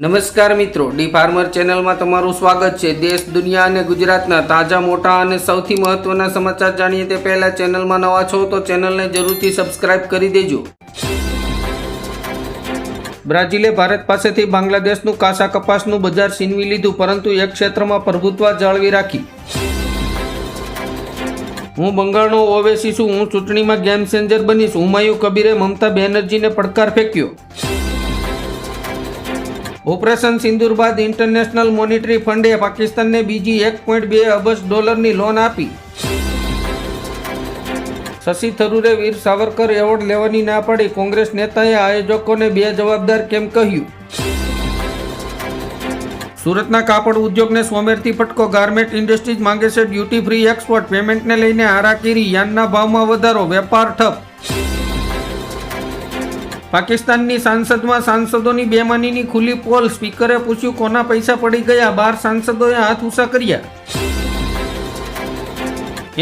નમસ્કાર મિત્રો, D farmer ચેનલમાં તમારું સ્વાગત છે. દેશ, દુનિયા અને ગુજરાતના તાજા, મોટા અને સૌથી મહત્વના સમાચાર જાણીએ તે પહેલા ચેનલમાં નવા છો તો ચેનલને જરૂરથી સબસ્ક્રાઇબ કરી દેજો. બ્રાઝિલે ભારત પાસેથી બાંગ્લાદેશનું કાસા કપાસનું બજાર છીનવી લીધું, પરંતુ એક ક્ષેત્રમાં પ્રભુત્વ જાળવી રાખી. હું બંગાળનો ઓવેસી છું, હું ચૂંટણીમાં ગેમ ચેન્જર બનીશ. હુમાયુ કબીરે મમતા બેનર્જીને પડકાર ફેંક્યો. ઓપરેશન સિંદુર બાદ ઇન્ટરનેશનલ મોનિટરી ફંડે પાકિસ્તાનને બીજી એક પોઈન્ટ બે અબજ ડોલરની લોન આપી. શશી થરૂરે વીર સાવરકર એવોર્ડ લેવાની ના પાડી કોંગ્રેસ નેતાએ આયોજકોને બે જવાબદાર કેમ કહ્યું? સુરતના કાપડ ઉદ્યોગને સોમેરથી ફટકો ગાર્મેન્ટ ઇન્ડસ્ટ્રીઝ માંગે છે ડ્યુટી ફ્રી એક્સપોર્ટ પેમેન્ટને લઈને હારાકીરી યાનના ભાવમાં વધારો, વેપાર ઠપ. પાકિસ્તાનની સાંસદમાં સાંસદોની બેમાનીની ખુલ્લી પોલ. સ્પીકરે પૂછ્યું કોના પૈસા પડી ગયા. બાર સાંસદોએ હાથ ઊંચા કર્યા.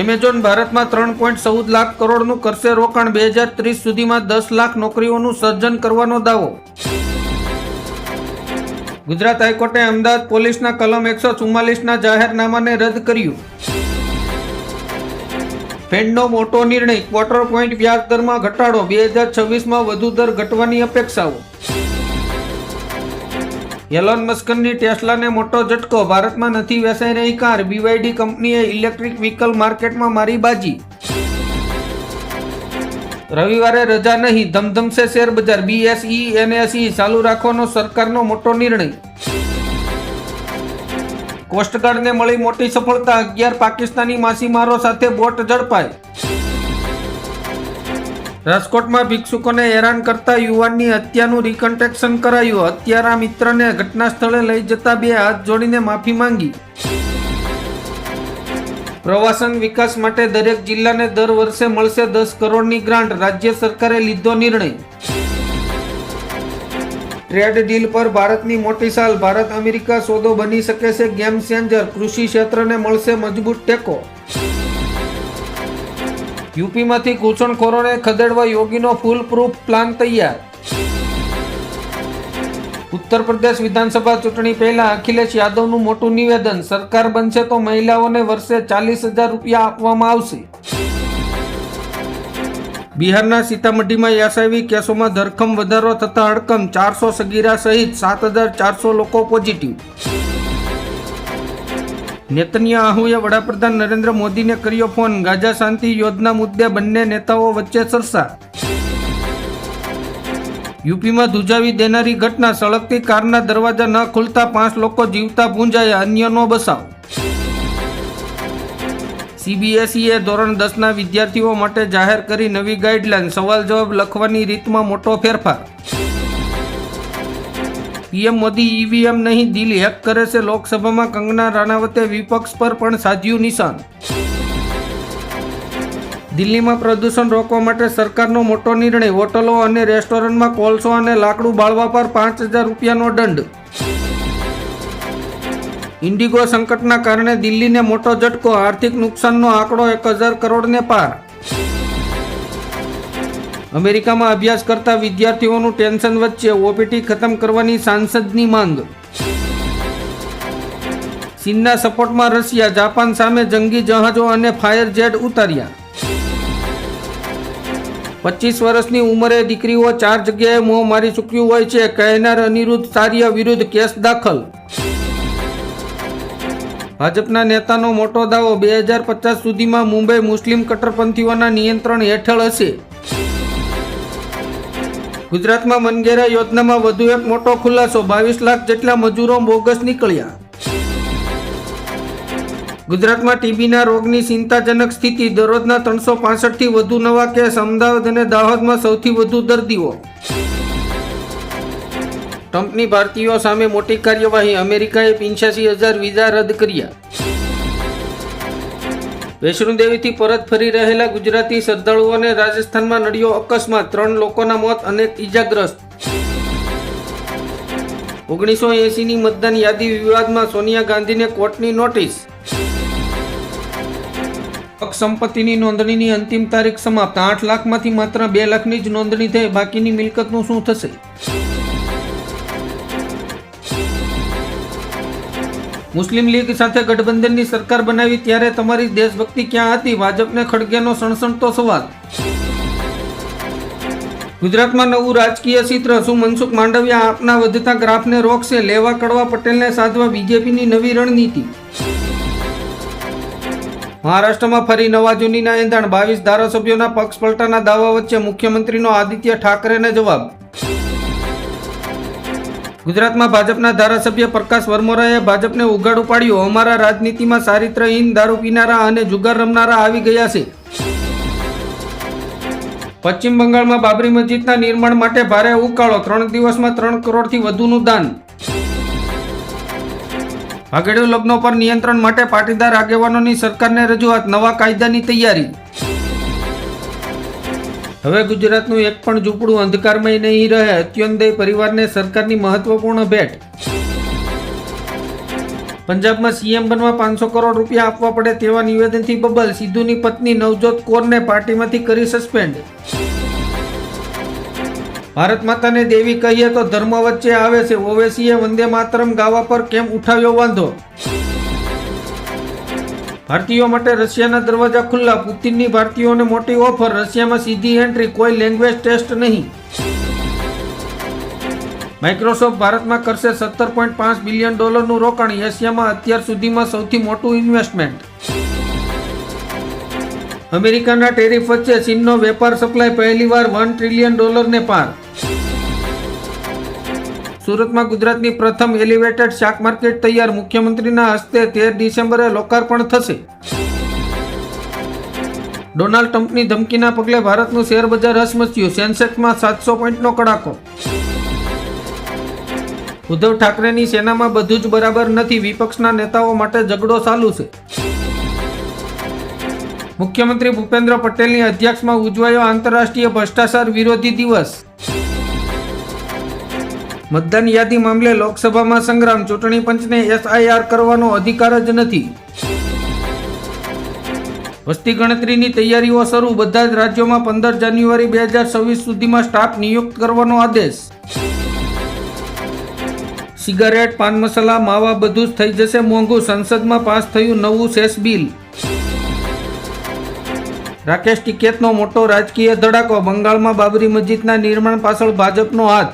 એમેઝોન ભારતમાં ત્રણ પોઈન્ટ ચૌદ લાખ કરોડનું કરશે રોકાણ. બે હજાર ત્રીસ સુધીમાં દસ લાખ નોકરીઓનું સર્જન કરવાનો દાવો. ગુજરાત હાઈકોર્ટે અમદાવાદ પોલીસના કલમ એકસો ચુમ્માલીસના જાહેરનામાને રદ કર્યું. ફેડનો મોટો નિર્ણય ક્વાર્ટર પોઈન્ટ વ્યાજ દરમાં ઘટાડો. બે હજાર છવ્વીસમાં વધુ દર ઘટવાની અપેક્ષાઓ. એલોન મસ્કનની ટેસ્લાને મોટો ઝટકો. ભારતમાં નથી વેચાઈ રહી કાર. બીવાયડી કંપનીએ ઇલેક્ટ્રિક વ્હીકલ માર્કેટમાં મારી બાજી. રવિવારે રજા નહીં. ધમધમશે શેર બજાર બીએસઈ એનએસઈ ચાલુ રાખવાનો સરકારનો મોટો નિર્ણય. કોસ્ટગાર્ડને મળી મોટી સફળતા, અગિયાર પાકિસ્તાની માછીમારો સાથે બોટ ઝડપાઈ. રાજકોટમાં ભિક્ષુકોને હેરાન કરતા યુવાનની હત્યાનું રિકન્ટેક્શન કરાયું. હત્યારા મિત્રને ઘટના સ્થળે લઈ જતા બે હાથ જોડીને માફી માંગી. પ્રવાસન વિકાસ માટે દરેક જિલ્લાને દર વર્ષે મળશે દસ કરોડની ગ્રાન્ટ. રાજ્ય સરકારે લીધો નિર્ણય. ટ્રેડ ડીલ પર ભારતની મોટી સાલ. ભારત અમેરિકા સોદો બની શકે છે. ગેમ ચેન્જર કૃષિ ક્ષેત્રને મળશે મજબૂત ટેકો. યુપીમાંથી ઘૂસણખોરોને ખદેડવા યોગીનો ફૂલ પ્રૂફ પ્લાન તૈયાર. ઉત્તર પ્રદેશ વિધાનસભા ચૂંટણી પહેલા અખિલેશ યાદવનું મોટું નિવેદન. સરકાર બનશે તો મહિલાઓને વર્ષે ચાલીસ હજાર રૂપિયા આપવામાં આવશે. બિહારના સીતામઢીમાં યાસાવી કેસોમાં ધરખમ વધારો થતા હડકમ ચારસો સગીરા સહિત સાત હજાર ચારસો લોકો પોઝિટિવ. નેતન્યાહુએ વડાપ્રધાન નરેન્દ્ર મોદીને કર્યો ફોન. ગાઝા શાંતિ યોજના મુદ્દે બંને નેતાઓ વચ્ચે ચર્ચા યુપીમાં ધુજાવી દેનારી ઘટના. સળગતી કારના દરવાજા ન ખુલતા પાંચ લોકો જીવતા પૂંજાયા અન્યનો બસાવ. સીબીએસઈએ ધોરણ દસના વિદ્યાર્થીઓ માટે જાહેર કરી નવી ગાઈડલાઇન સવાલ જવાબ લખવાની રીતમાં મોટો ફેરફાર. પીએમ મોદી ઈવીએમ નહીં દિલ હેક કરે છે લોકસભામાં કંગના રાણાવતે વિપક્ષ પર પણ સાધ્યું નિશાન. દિલ્હીમાં પ્રદૂષણ રોકવા માટે સરકારનો મોટો નિર્ણય. હોટલો અને રેસ્ટોરન્ટમાં કોલસો અને લાકડું બાળવા પર પાંચ હજાર રૂપિયાનો દંડ. ઇન્ડિગો સંકટના કારણે દિલ્હીને મોટો ઝટકો, આર્થિક નુકસાનનો આંકડો એક હજાર કરોડને પાર. અમેરિકામાં અભ્યાસ કરતા વિદ્યાર્થીઓનું ટેન્શન વચ્ચે ઓપીટી ખતમ કરવાની સાંસદની માંગ. ચીનના સપોર્ટમાં રશિયા, જાપાન સામે જંગી જહાજો અને ફાયર જેટ ઉતાર્યા. પચીસ વર્ષની ઉંમરે દીકરીઓ ચાર જગ્યાએ મોં મારી ચૂક્યું હોય છે. કહેનાર અનિરુદ્ધ સાર્ય વિરુદ્ધ કેસ દાખલ. ભાજપના નેતાનો મોટો દાવો બે હજાર પચાસ સુધીમાં મુંબઈ મુસ્લિમ કટ્ટરપંથીઓના નિયંત્રણ હેઠળ હશે. ગુજરાતમાં મનગેરા યોજનામાં વધુ એક મોટો ખુલાસો, બાવીસ લાખ જેટલા મજૂરો બોગસ નીકળ્યા. ગુજરાતમાં ટીબીના રોગની ચિંતાજનક સ્થિતિ, દરરોજના ત્રણસો પાસઠથી વધુ નવા કેસ, અમદાવાદ અને દાહોદમાં સૌથી વધુ દર્દીઓ. ટ્રમ્પની ભારતીયો સામે મોટી કાર્યવાહી. અમેરિકાએ પંચ્યાસી હજાર વિઝા રદ કર્યા. વૈષ્ણોદેવીથી પરત ફરી રહેલા ગુજરાતી શ્રદ્ધાળુઓને રાજસ્થાનમાં નડ્યો અકસ્માત. ત્રણ લોકોના મોત અનેક ઈજાગ્રસ્ત. ઓગણીસો એસીની મતદાન યાદી વિવાદમાં સોનિયા ગાંધીને કોર્ટની નોટિસ. પક્ષ સંપત્તિની નોંધણીની અંતિમ તારીખ સમાપ્ત. આઠ લાખમાંથી માત્ર બે લાખની જ નોંધણી થઈ. બાકીની મિલકતનું શું થશે? મુસ્લિમ લીગ સાથે ગઠબંધનની સરકાર બનાવી ત્યારે તમારી દેશભક્તિ ક્યાં હતી? ભાજપને ખડગેનો સણસણતો સવાલ. ગુજરાતમાં નવું રાજકીય ચિત્ર. શું મનસુખ માંડવિયા આપના વધતા ગ્રાફને રોકશે? લેવા કડવા પટેલને સાધવા બીજેપીની નવી રણનીતિ. મહારાષ્ટ્રમાં ફરી નવા જૂનીના એંધાણ. બાવીસ ધારાસભ્યોના પક્ષ પલટાના દાવા વચ્ચે મુખ્યમંત્રીનો આદિત્ય ઠાકરેને જવાબ. ગુજરાતમાં ભાજપના ધારાસભ્ય પ્રકાશ વર્મોરાએ ભાજપને ઉગાડું પાડ્યું અમારા રાજનીતિમાં ચારિત્રહીન દારૂ પીનારા અને જુગાર રમનારા આવી ગયા છે. પશ્ચિમ બંગાળમાં બાબરી મસ્જિદના નિર્માણ માટે ભારે ઉકાળો. ત્રણ દિવસમાં ત્રણ કરોડથી વધુનું દાન. ભાગેડુ લગ્નો પર નિયંત્રણ માટે પાટીદાર આગેવાનોની સરકારને રજૂઆત. નવા કાયદાની તૈયારી. હવે ગુજરાતનું એક પણ ઝૂંપડું અંધકારમય નહીં રહે અત્યોદય પરિવારને સરકારની મહત્વપૂર્ણ ભેટ. પંજાબમાં સીએમ બનવા પાંચસો કરોડ રૂપિયા આપવા પડે તેવા નિવેદનથી બબલ, સિદ્ધુની પત્ની નવજોત કૌરને પાર્ટીમાંથી કરી સસ્પેન્ડ. ભારત માતાને દેવી કહીએ તો ધર્મ વચ્ચે આવે છે, ઓવેસીએ વંદે માતરમ ગાવા પર કેમ ઉઠાવ્યો વાંધો? ભારતીયો માટે રશિયાના દરવાજા ખુલ્લા. પુતિનની ભારતીયોને મોટી ઓફર. રશિયામાં સીધી એન્ટ્રી. કોઈ લેંગ્વેજ ટેસ્ટ નહીં. માઇક્રોસોફ્ટ ભારતમાં કરશે સત્તર પોઈન્ટ પાંચ બિલિયન ડોલરનું રોકાણ. એશિયામાં અત્યાર સુધીમાં સૌથી મોટું ઇન્વેસ્ટમેન્ટ. અમેરિકાના ટેરિફ વચ્ચે ચીનનો વેપાર સપ્લાય પહેલીવાર વન ટ્રિલિયન ડોલરને પાર. સુરતમાં ગુજરાતની પ્રથમ એલિવેટેડ શાક માર્કેટ તૈયાર. મુખ્યમંત્રીના હસ્તે તેર ડિસેમ્બરે લોકાર્પણ થશે. ડોનાલ્ડ ટ્રમ્પની ધમકીના પગલે ભારતનું શેર બજાર હસમસ્યું. સેન્સેક્સમાં સાતસો પોઈન્ટનો કડાકો. ઉદ્ધવ ઠાકરેની સેનામાં બધું જ બરાબર નથી. વિપક્ષના નેતાઓ માટે ઝઘડો ચાલુ છે. મુખ્યમંત્રી ભૂપેન્દ્ર પટેલની અધ્યક્ષમાં ઉજવાયો આંતરરાષ્ટ્રીય ભ્રષ્ટાચાર વિરોધી દિવસ. મતદાન યાદી મામલે લોકસભામાં સંગ્રામ, ચૂંટણી પંચને એસઆઈઆર કરવાનો અધિકાર જ નથી. વસ્તી ગણતરીની તૈયારીઓ શરૂ. બધા જ રાજ્યોમાં પંદર જાન્યુઆરી બે હજાર છવ્વીસ સુધીમાં સ્ટાફ નિયુક્ત કરવાનો આદેશ. સિગારેટ, પાન મસાલા, માવા બધું જ થઈ જશે. મોંઘું સંસદમાં પાસ થયું નવું સેસ બિલ. રાકેશ ટિકેતનો મોટો રાજકીય ધડાકો. બંગાળમાં બાબરી મસ્જિદના નિર્માણ પાછળ ભાજપનો હાથ.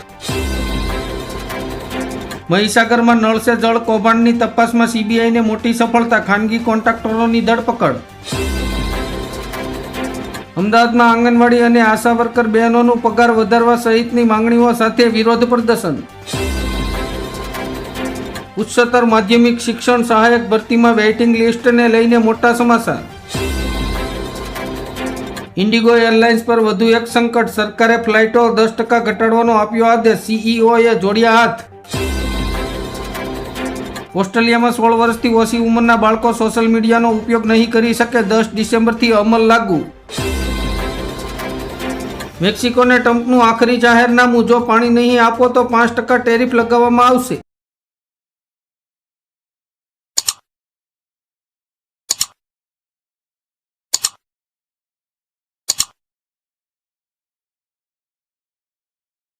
મહીસાગરમાં નળ સે જળ કૌભાંડની તપાસમાં સીબીઆઈને મોટી સફળતા, ખાનગી કોન્ટ્રાક્ટરોની ધરપકડ. અમદાવાદમાં આંગણવાડી અને આશા વર્કર બહેનોનું પગાર વધારવા સહિતની માંગણીઓ સાથે વિરોધ પ્રદર્શન. ઉચ્ચતર માધ્યમિક શિક્ષણ સહાયક ભરતીમાં વેઇટિંગ લિસ્ટને લઈને મોટા સમાચાર. ઇન્ડિગો એરલાઇન્સ પર વધુ એક સંકટ, સરકારે ફ્લાઇટો દસ ટકા ઘટાડવાનો આપ્યો આદેશ, સીઈઓએ જોડ્યા હાથ. ઓસ્ટ્રેલિયામાં સોળ વર્ષથી ઓછી ઉંમરના બાળકો સોશિયલ મીડિયાનો ઉપયોગ નહીં કરી શકે દસ ડિસેમ્બરથી અમલ લાગુ. મેક્સિકોને ટ્રમ્પનું આખરી જાહેરનામું, જો પાણી નહીં આપો તો પાંચ ટકા ટેરિફ લગાવવામાં આવશે.